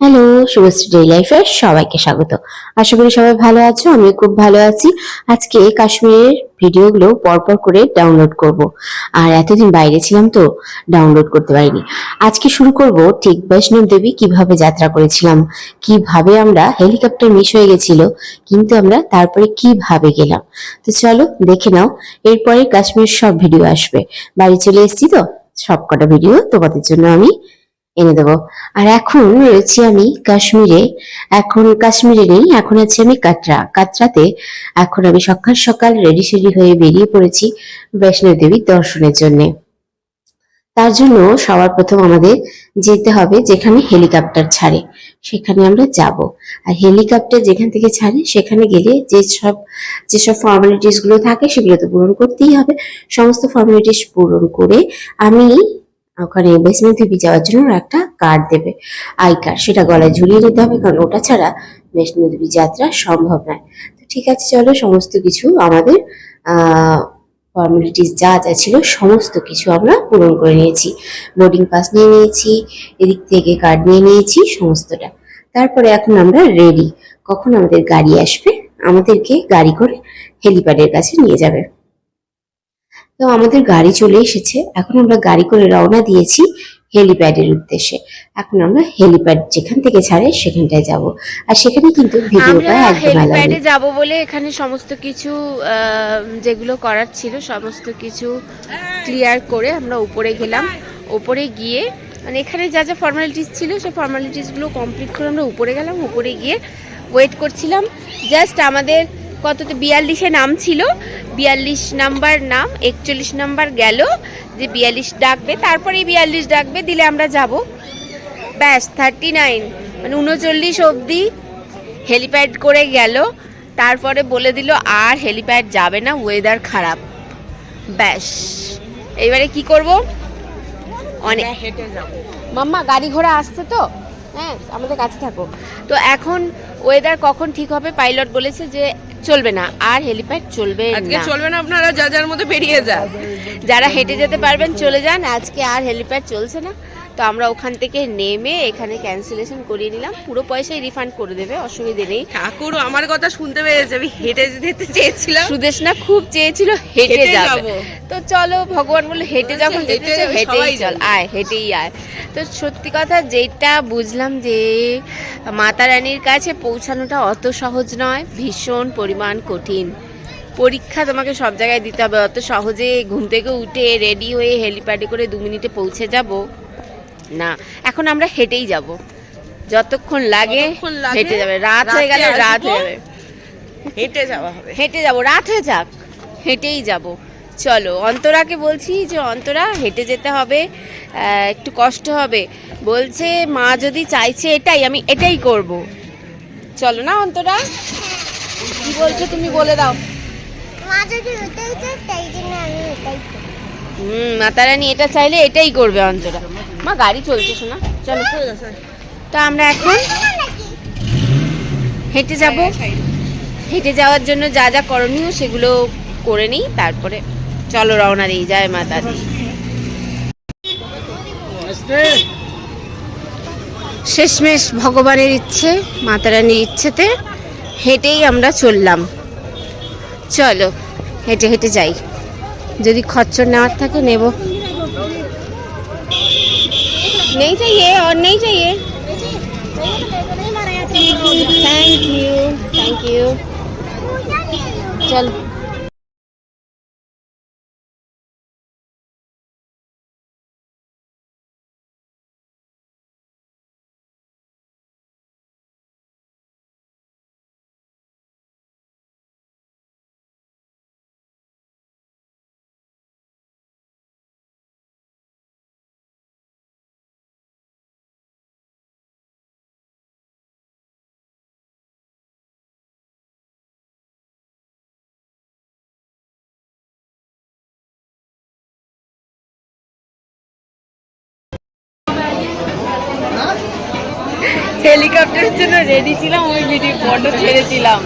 Hello Subhashree day লাইফে সবাইকে স্বাগত। আশা করি সবাই ভালো আছো আমি খুব ভালো আছি। আজকে কাশ্মীরের ভিডিওগুলো পরপর করে ডাউনলোড করব। আর এতদিন বাইরে ছিলাম তো ডাউনলোড করতে পারিনি। আজকে শুরু করব ঠিক বৈষ্ণব দেবী কীভাবে যাত্রা করেছিলাম, কীভাবে আমরা হেলিকপ্টার মিস হয়ে গেছিল, কিন্তু আমরা তারপরে কীভাবে গেলাম। তো চলো দেখে নাও, এরপরে কাশ্মীর সব ভিডিও আসবে। বাড়ি চলে এসেছি তো, সবকটা ভিডিও তোমাদের জন্য আমি এনে দেবো। আর এখন রয়েছি আমি কাশ্মীরে। এখন কাশ্মীরে নেই, এখন আছি আমি কাটরা। কাটরাতে এখন আমি সকাল সকাল রেডি সেডি হয়ে বেরিয়ে পড়েছি বৈষ্ণব দেবীর দর্শনের জন্য। তার জন্য সবার প্রথম আমাদের যেতে হবে যেখানে হেলিকপ্টার ছাড়ে, সেখানে আমরা যাব। আর হেলিকপ্টার যেখান থেকে ছাড়ে, সেখানে গেলে যেসব ফর্মালিটিসগুলো থাকে সেগুলো তো পূরণ করতেই হবে। সমস্ত ফর্মালিটিস পূরণ করে আমি ওখানে বৈষ্ণব দেবী যাওয়ার জন্য একটা কার্ড দেবে। আই কার্ড সেটা গলায় ঝুলিয়ে নিতে হবে কারণ ওটা ছাড়া বৈষ্ণব দেবী যাত্রা সম্ভব নয়। তো ঠিক আছে, চলো সমস্ত কিছু আমাদের ফর্মালিটিস যা যা ছিল সমস্ত কিছু আমরা পূরণ করে নিয়েছি। বোর্ডিং পাস নিয়ে নিয়েছি, এদিক থেকে কার্ড নিয়ে নিয়েছি, সমস্তটা। তারপরে এখন আমরা রেডি কখন আমাদের গাড়ি আসবে? আমাদেরকে গাড়ি করে হেলিপ্যাডের কাছে নিয়ে যাবে। তো আমাদের গাড়ি চলে এসেছে। এখন আমরা গাড়ি করে রওনা দিয়েছি হেলিপ্যাডের উদ্দেশ্যে। এখন আমরা হেলিপ্যাড যেখান থেকে ছাড়ে সেখানটায় যাব। আর সেখানে কিন্তু ভিডিওটা একদম হেলিপ্যাডে যাব বলে এখানে সমস্ত কিছু যেগুলো করার ছিল সমস্ত কিছু ক্লিয়ার করে আমরা উপরে গেলাম। উপরে গিয়ে মানে এখানে যা যা ফর্মালিটিস ছিল সেই ফর্মালিটিসগুলো কমপ্লিট করে আমরা উপরে গেলাম। উপরে গিয়ে ওয়েট করছিলাম। জাস্ট আমাদের কততে? বিয়াল্লিশে নাম ছিল। বিয়াল্লিশ নাম্বার নাম একচল্লিশ নাম্বার গেল যে বিয়াল্লিশ ডাকবে তারপরেই বিয়াল্লিশ ডাকবে দিলে আমরা যাব। ব্যাস থার্টি নাইন মানে উনচল্লিশ অবধি হেলিপ্যাড করে গেল। তারপরে বলে দিল আর হেলিপ্যাড যাবে না ওয়েদার খারাপ। ব্যাস এবারে কি করব? অনেক হেঁটে যাব। মাম্মা গাড়ি ঘোড়া আসছে তো? হ্যাঁ। আমাদের কাছে থাকো। তো এখন ওয়েদার কখন ঠিক হবে পাইলট বলেছে যে চলবে না আর হেলিপ্যাড চলবে আজকে চলবে না আপনারা যা যার মধ্যে বেরিয়ে যান। যারা হেঁটে যেতে পারবেন চলে যান। আজকে আর হেলিপ্যাড চলছে না। তো আমরা ওখান থেকে নেমে এখানে ক্যান্সেলেশন করিয়ে নিলাম। পুরো পয়সাই রিফান্ড করে দেবে অসুবিধে নেই। ঠাকুর আমার কথা শুনতে পেরেছে আমি হেঁটে যেতে চেয়েছিলাম। সুদেশনা খুব চেয়েছিল হেঁটে যাবে। তো চলো ভগবান বলে হেঁটে যখন যেতেছে হেঁটেই চল আয় হেঁটেই আয়। তো সত্যি কথা যেটা বুঝলাম যে মাতা রানীর কাছে পৌঁছানোটা অত সহজ নয় ভীষণ পরিমাণ কঠিন। পরীক্ষা তোমাকে সব জায়গায় দিতে হবে অত সহজে ঘুম থেকে উঠে রেডি হয়ে হেলিপ্যাডে করে দু মিনিটে পৌঁছে যাব। না এখন আমরা হেঁটেই যাব। যতক্ষণ লাগে যতক্ষণ হেঁটে যাবে। রাত হয়ে গেলে রাত। হয়ে যাবে। হেঁটে যাওয়া হবে। হেঁটে যাব রাত হয়ে যাক। হেঁটেই যাব। চলো অন্তরাকে বলছি যে অন্তরা হেঁটে যেতে হবে। একটু কষ্ট হবে। বলছে মা যদি চাইছে এটাই আমি এটাই করব। চলো না অন্তরা? কি বলছো তুমি বলে দাও। মা যদি চায় তাই জন্য আমি করি। হুম মাতারানি এটা চাইলে এটাই করবে অন্তরা। মা গাড়ি চলছে শোনা। চলো। তো আমরা এখন হেঁটে যাব। হেঁটে যাওয়ার জন্য যা যা করণীয় সেগুলো করে নিই। তারপরে চলো রওনা দিই। যায় মাতা দি শেষমেশ ভগবানের ইচ্ছে মাতারানির ইচ্ছেতে হেঁটেই আমরা চললাম। চলো হেঁটে হেঁটে যাই। যদি খচ্চর নেওয়ার থাকে নেব। नहीं चाहिए और नहीं चाहिए थैंक यू थैंक यू चलो হেলিকপ্টারের জন্য রেডি ছিলাম ওই ভিডিও ফটো ছেড়েছিলাম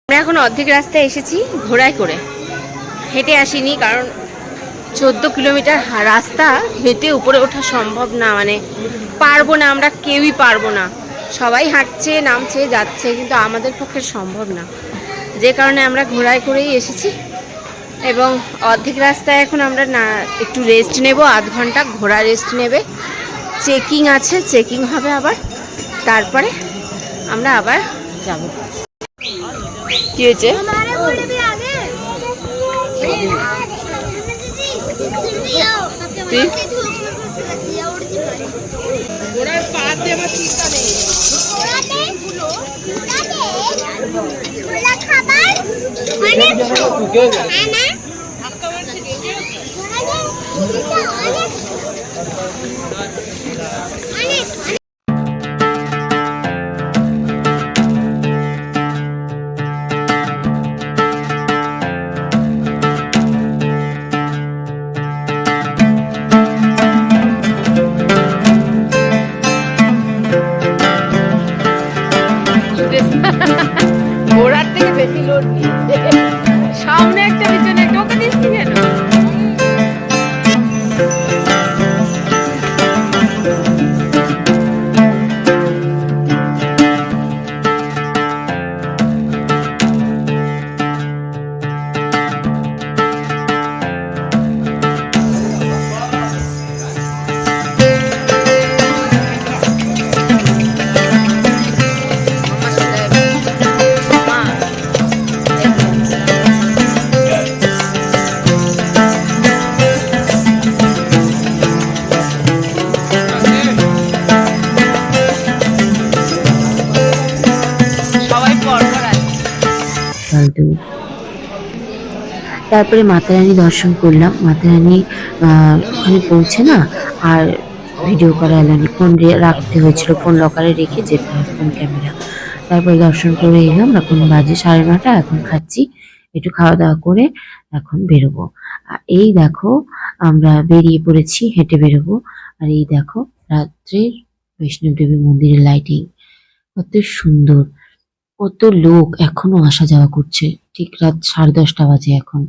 আমরা এখন অর্ধেক রাস্তায় এসেছি ঘোড়ায় করে। হেঁটে আসিনি কারণ চোদ্দ কিলোমিটার রাস্তা হেঁটে উপরে ওঠা সম্ভব না মানে পারব না আমরা কেউই পারব না। সবাই হাঁটছে নামছে যাচ্ছে কিন্তু আমাদের পক্ষে সম্ভব না। যে কারণে আমরা ঘোড়ায় করেই এসেছি। এবং অর্ধেক রাস্তায় এখন আমরা না একটু রেস্ট নেব আধ ঘণ্টা ঘোড়া রেস্ট নেবে। চেকিং আছে চেকিং হবে আবার। তারপরে আমরা আবার যাব। কি হয়েছে? ঘোড়ার পা চিন্তা নেই। অনেক তারপরে মাতা রানী দর্শন করলাম। মাতা রানী আহ, ওখানে পৌঁছে না আর ভিডিও করা এলানি ফোন রাখতে হয়েছিল ফোন লকারে রেখে যেতে হয় ফোন ক্যামেরা তারপরে দর্শন করে এলাম এখন বাজে সাড়ে নটা এখন খাচ্ছি একটু খাওয়া দাওয়া করে এখন বেরোবো। আর এই দেখো আমরা বেরিয়ে পড়েছি হেঁটে বেরোবো। আর এই দেখো রাত্রের বৈষ্ণব দেবী মন্দিরের লাইটিং কত সুন্দর কত লোক এখনও আসা যাওয়া করছে। ঠিক রাত সাড়ে দশটা বাজে এখন।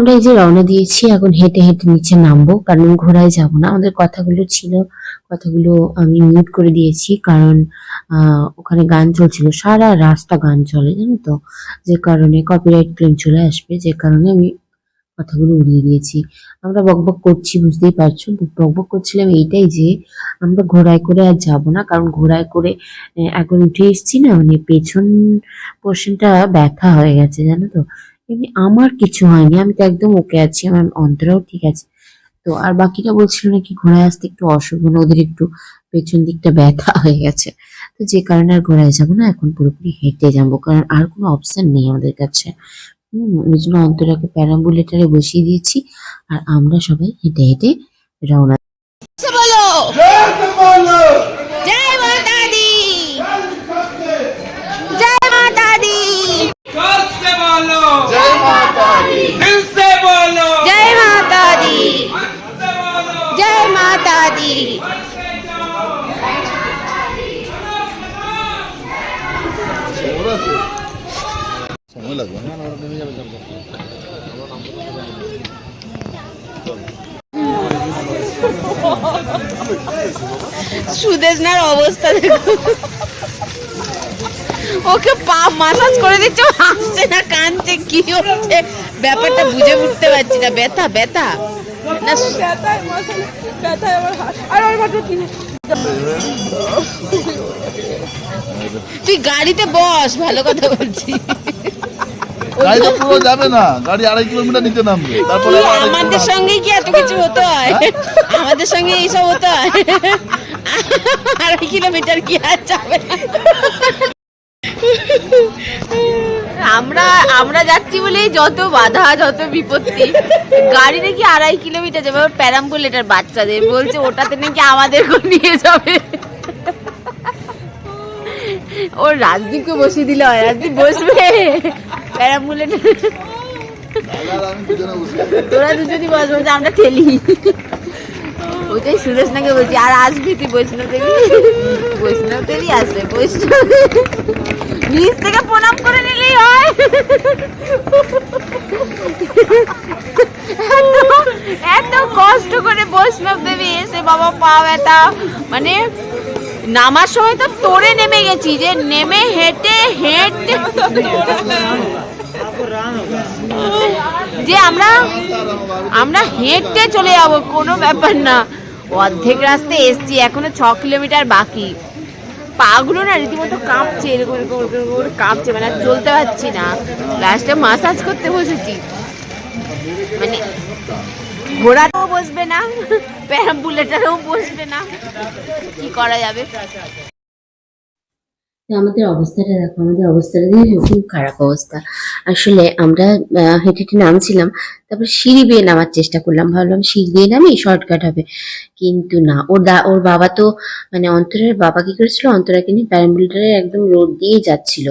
আমরা এই যে রওনা দিয়েছি, এখন হেঁটে হেঁটে নিচে নামবো। কারণ ঘোড়ায় যাব না। আমাদের কথাগুলো ছিল, কথাগুলো আমি মিউট করে দিয়েছি। কারণ ওখানে গান চলছিল। সারা রাস্তা গান চলে, জানো তো? যে কারণে কপিরাইট ক্লেম চলে আসবে। যে কারণে আমি কথাগুলো উড়িয়ে দিয়েছি। আমরা বকবক করছি, বুঝতেই পারছ? বকবক করছিলাম এইটাই যে, আমরা ঘোড়ায় করে আর যাব না। কারণ ঘোড়ায় করে এখন উঠে এসেছি না মানে পেছন পোর্শনটা ব্যথা হয়ে গেছে, জানো তো? আমার কিছু হয়নি, আমি তো একদম ওকে আছি, আমার অন্তরাও ঠিক আছে। তো আর বাকিটা বলছিল নাকি ঘোড়ায় আসতে একটু অসুখ মানে ওদের একটু পেছন দিকটা ব্যথা হয়ে গেছে। তো যে কারণে আর ঘোড়ায় যাব না, এখন পুরোপুরি হেঁটে যাব, কারণ আর কোনো অপশন নেই আমাদের কাছে। হম, ওই জন্য অন্তরাকে প্যারাম্বুলেটারে বসিয়ে দিয়েছি, আর আমরা সবাই হেঁটে হেঁটে রওনা বলো! লাগবে সুদেশনার অবস্থা দেখো। ওকে পা মাসাজ করে দিচ্ছে হাসছে না কানছে কি হচ্ছে? ব্যাপারটা বুঝে উঠতে পারছি না। ব্যথা ব্যথা। না তুই গাড়িতে বস ভালো কথা বলছি। গাড়ি তো পুরো যাবে না। গাড়ি আড়াই কিলোমিটার নিচে নামবে। তারপরে আমাদের সঙ্গে কি এত কিছু হতে? হয়? আমাদের সঙ্গে এইসব হতে? হয় আড়াই কিলোমিটার কি আর যাবে? আমরা আমরা যাচ্ছি বলেই যত বাধা যত বিপত্তি। গাড়ি নাকি আড়াই কিলোমিটার যাবে। প্যারাম্বুলেটার বাচ্চাদের। বলছে ওটাতে নাকি আমাদের নিয়ে যাবে। ওর রাজদীপকে বসিয়ে দিলে হয়। রাজদীপ বসবে। বসে তোরা দুজনই বসবো যে আমরা খেলি ওইটাই সুরেশ নাকি বলছি আর আসবি তুই বৈষ্ণব দেবী? বৈষ্ণব দেবী আসবে বৈষ্ণব নিচ থেকে প্রণাম করে নিলেই হয়। এত কষ্ট করে বৈষ্ণব দেবী এসে বাবা পা ব্যথা। মানে নামার সময় তো তোরে নেমে গেছি যে নেমে হেঁটে হেঁটে যে আমরা আমরা হেঁটে চলে যাব, কোনো ব্যাপার না। অর্ধেক রাস্তায় এসছি, এখনও ছ কিলোমিটার বাকি। পাগুলো না রীতিমতো কাঁপছে, এরকম কাঁপছে মানে চলতে পারছি না। লাস্টে মাসাজ করতে বসেছি। মানে ঘোড়াতেও বসবে না, প্যারাম্বুলেটারেও বসবে না। কি করা যাবে? আমাদের অবস্থাটা দেখো, আমাদের অবস্থাটা দেখো খুব খারাপ অবস্থা। আসলে আমরা হেঁটে হেঁটে নামছিলাম, তারপর সিঁড়ি বেয়ে নামার চেষ্টা করলাম। ভাবলাম সিঁড়ি দিয়ে নামি শর্টকাট হবে। কিন্তু না, ওর দা, ওর বাবা তো মানে অন্তরের বাবা কি করেছিল? অন্তরাকে নিয়ে প্যারাম্বুলেটারে একদম রোড দিয়ে যাচ্ছিল।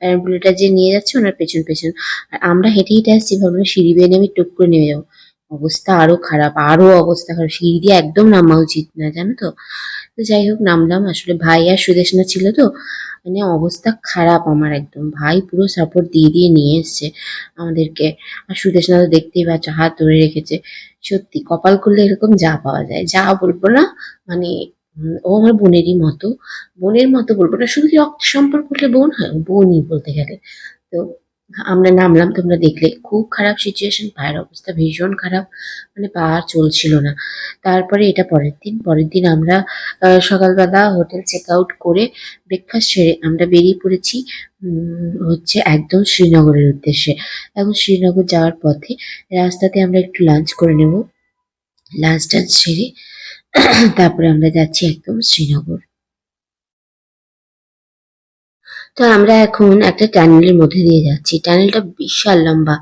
প্যারাম্বুলেটার যে নিয়ে যাচ্ছে ওনার পেছন পেছন। আর আমরা হেঁটে হেঁটে আসছি, ভাবলাম সিঁড়ি বেয়ে নামি টুক করে নেমে যাব। অবস্থা আরও খারাপ, আরও অবস্থা খারাপ। সিঁড়ি দিয়ে একদম নামা উচিত না, জানো তো? তো যাই হোক, নামলাম। আসলে ভাই আর সুদেশনা ছিল তো মানে অবস্থা খারাপ আমার একদম। ভাই পুরো সাপোর্ট দিয়ে দিয়ে নিয়ে এসছে আমাদেরকে। আর সুদেশনা তো দেখতেই পাচ্ছ, হাত ধরে রেখেছে। সত্যি কপাল করলে এরকম যা পাওয়া যায়। যা বলব না মানে ও আমার বোনেরই মতো। বোনের মতো বলব না, শুধু কি রক্ত সম্পর্ক হলে বোন হয় বোনই বলতে গেলে। তো আমরা নামলাম, তোমরা দেখলে। খুব খারাপ সিচুয়েশন পায়ের অবস্থা ভীষণ খারাপ মানে পা চলছিল না। তারপরে এটা পরের দিন পরের দিন আমরা সকালবেলা হোটেল চেক আউট করে ব্রেকফাস্ট সেরে আমরা বেরিয়ে পড়েছি হচ্ছে একদম শ্রীনগরের উদ্দেশ্যে। এখন শ্রীনগর যাওয়ার পথে রাস্তাতে আমরা একটু লাঞ্চ করে নেব। লাঞ্চ টাঞ্চ সেরে তারপরে আমরা যাচ্ছি একদম শ্রীনগর। তো আমরা এখন একটা টানেলের মধ্যে দিয়ে যাচ্ছি। টানেলটা বিশাল লম্বা,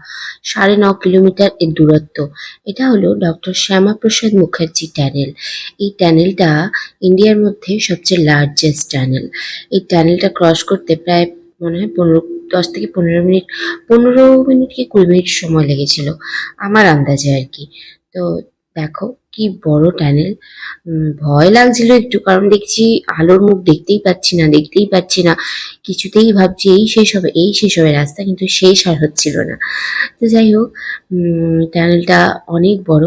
সাড়ে ন কিলোমিটার এর দূরত্ব। এটা হলো ডক্টর শ্যামাপ্রসাদ মুখার্জি টানেল। এই টানেলটা ইন্ডিয়ার মধ্যে সবচেয়ে লার্জেস্ট টানেল। এই টানেলটা ক্রস করতে প্রায় মনে হয় পনেরো, দশ থেকে পনেরো মিনিট পনেরো মিনিট কি কুড়ি মিনিট সময় লেগেছিল। আমার আন্দাজে আর কি। তো দেখো কি বড় টানেল? ভয় লাগছিল একটু, কারণ দেখছি আলোর মুখ দেখতেই পাচ্ছি না, দেখতেই পাচ্ছি না। কিছুতেই ভাবছি এই শেষ হবে, এই শেষ হবে, রাস্তা কিন্তু শেষ আর হচ্ছিল না। তো যাই হোক টানেলটা অনেক বড়।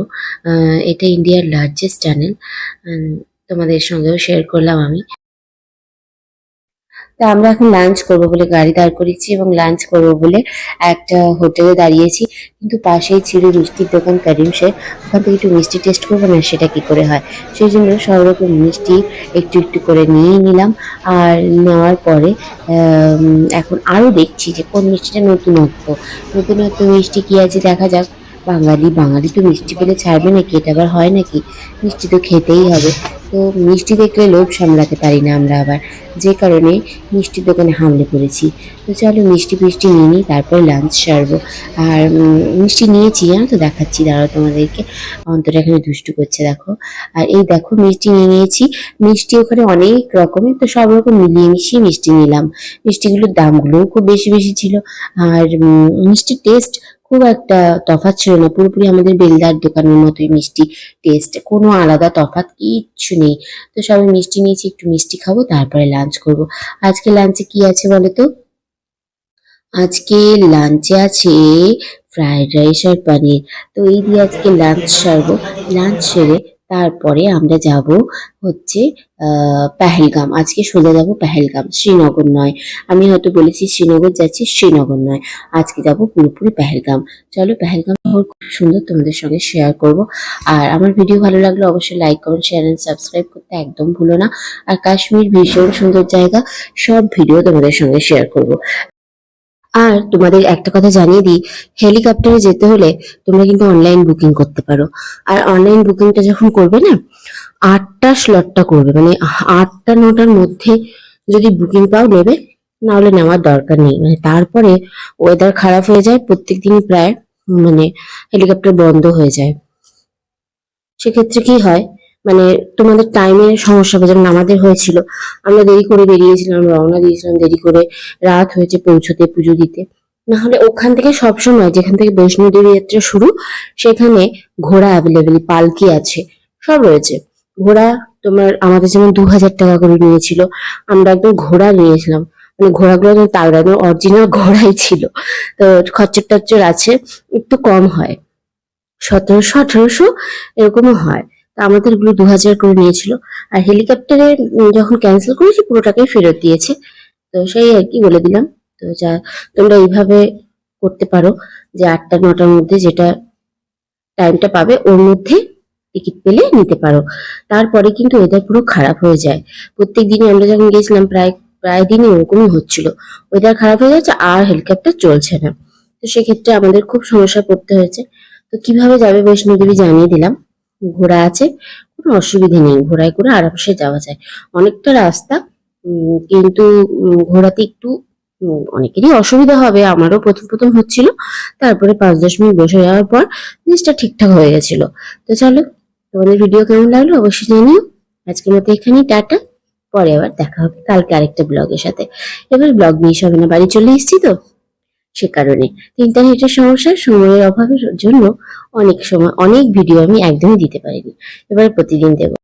এটা ইন্ডিয়ার লার্জেস্ট টানেল। তোমাদের সঙ্গেও শেয়ার করলাম আমি। তা আমরা এখন লাঞ্চ করব বলে গাড়ি দাঁড় করেছি এবং লাঞ্চ করব বলে একটা হোটেলে দাঁড়িয়েছি। কিন্তু পাশেই ছিল মিষ্টির দোকান করিম শেখ ওখান থেকে একটু মিষ্টি টেস্ট করব, না সেটা কি করে হয়? সেই জন্য সব রকম মিষ্টি একটু একটু করে নিয়ে নিলাম। আর নেওয়ার পরে এখন আরও দেখছি যে কোন মিষ্টিটা নতুনত্ব। নতুনত্ব মিষ্টি কি আছে দেখা যাক। বাঙালি বাঙালি তো মিষ্টি পেলে ছাড়বে নাকি? এটা আবার হয় নাকি? মিষ্টি তো খেতেই হবে। তো মিষ্টি দেখলে লোভ সামলাতে পারি না আমরা আবার। যে কারণে মিষ্টির দোকানে হামলে পড়েছি। তো চলো মিষ্টি ফিষ্টি নিয়ে নিই, তারপর লাঞ্চ সারবো। আর মিষ্টি নিয়েছি, জানো তো? দেখাচ্ছি, দাঁড়াও তোমাদেরকে। অন্তর এখানে দুষ্টু করছে, দেখো। আর এই দেখো, মিষ্টি নিয়ে নিয়েছি। মিষ্টি ওখানে অনেক রকমের, তো সব রকম মিলিয়ে মিশিয়ে মিষ্টি নিলাম। মিষ্টিগুলোর দামগুলোও খুব বেশি বেশি ছিল। আর মিষ্টির টেস্ট খুব একটা তফাৎ ছিল না। পুরোপুরি আমাদের বেলদার দোকানের মতোই মিষ্টি টেস্ট কোনো আলাদা তফাৎ কিচ্ছু নেই। তো সবাই মিষ্টি নিয়েছি, একটু মিষ্টি খাব, তারপরে লাঞ্চ করব। আজকে লাঞ্চে কি আছে বলো তো আজকে লাঞ্চে আছে ফ্রাইড রাইস আর পানির তো এই দিয়ে আজকে লাঞ্চ সারবো। লাঞ্চ সেরে তারপরে আমরা যাব হচ্ছে পেহেলগাম। আজকে সোজা যাব পেহেলগাম, শ্রীনগর নয়। আমি হয়তো বলেছি শ্রীনগর যাচ্ছি, শ্রীনগর নয়। আজকে যাব পুরোপুরি পেহেলগাম। চলো পেহেলগাম খুব সুন্দর তোমাদের সঙ্গে শেয়ার করব। আর আমার ভিডিও ভালো লাগলে অবশ্যই like comment share and subscribe করতে একদম ভুলো না। আর কাশ্মীর ভীষণ সুন্দর জায়গা, সব ভিডিও তোমাদের সঙ্গে শেয়ার করব। আর তোমাদের একটা কথা জানিয়ে দিই হেলিকপ্টারে যেতে হলে তোমরা কিন্তু অনলাইন বুকিং করতে পারো। আর অনলাইন বুকিংটা যখন করবে না, আটটা স্লটটা করবে। মানে আটটা নটার মধ্যে যদি বুকিং পাও নেবে, নাহলে নেওয়ার দরকার নেই। মানে তারপরে ওয়েদার খারাপ হয়ে যায় প্রত্যেক দিনই প্রায় মানে হেলিকপ্টার বন্ধ হয়ে যায়। সেক্ষেত্রে কি হয় মানে তোমাদের টাইমের সমস্যা হবে, যেমন আমাদের হয়েছিল। আমরা দেরি করে বেরিয়েছিলাম, রওনা দিয়েছিলাম দেরি করে। রাত হয়েছে পৌঁছতে পুজো দিতে। না হলে ওখান থেকে সবসময় যেখান থেকে বৈষ্ণো দেবী যাত্রা শুরু, সেখানে ঘোড়া অ্যাভেলেবেল পালকি আছে, সব রয়েছে। ঘোড়া তোমার আমাদের যেমন দু হাজার টাকা করে নিয়েছিল, আমরা একদম ঘোড়া নিয়েছিলাম। মানে ঘোড়াগুলো একদম তাগড়ানো অরিজিনাল ঘোড়াই ছিল। তো খচ্চর টচ্চর আছে, একটু কম হয়। সতেরোশো, আঠারোশো এরকমও হয়। তা আমাদেরগুলো দু হাজার করে নিয়েছিল। আর হেলিকপ্টারে যখন ক্যান্সেল করেছি, পুরোটাকেই ফেরত দিয়েছে। তো সেই আর কি বলে দিলাম। তো যা, তোমরা এইভাবে করতে পারো যে আটটা, নটার মধ্যে যেটা টাইমটা পাবে, ওর মধ্যে টিকিট পেলে নিতে পারো। তারপরে কিন্তু ওয়েদার পুরো খারাপ হয়ে যায়। প্রত্যেক দিনই আমরা যখন গেছিলাম প্রায় প্রায় দিনই ওরকমই হচ্ছিল। ওয়েদার খারাপ হয়ে যাচ্ছে, আর হেলিকপ্টার চলছে না। তো সেক্ষেত্রে আমাদের খুব সমস্যা পড়তে হয়েছে। তো কীভাবে যাবে বৈষ্ণোদেবী জানিয়ে দিলাম। ঘোড়া আছে, কোনো অসুবিধে নেই, ঘোড়ায় করে আরামসে যাওয়া যায়। অনেকটা রাস্তা কিন্তু ঘোড়াতে একটু অনেকেরই অসুবিধা হবে, আমারও প্রথম প্রথম হচ্ছিল। তারপরে পাঁচ দশ মিনিট বসে যাওয়ার পর জিনিসটা ঠিকঠাক হয়ে গেছিল। তো চলো, তোমাদের ভিডিও কেমন লাগল অবশ্যই জানিও। আজকের মতো এখানেই টাটা। পরে আবার দেখা হবে কালকে আরেকটা ব্লগের সাথে। এবার ব্লগ মিস হবে না বাড়ি চলে এসেছি তো। সে কারণে। ইন্টারনেটের সমস্যা, সময়ের অভাবের জন্য অনেক সময়, অনেক ভিডিও আমি একদমই দিতে পারিনি। এবার প্রতিদিন দেবো।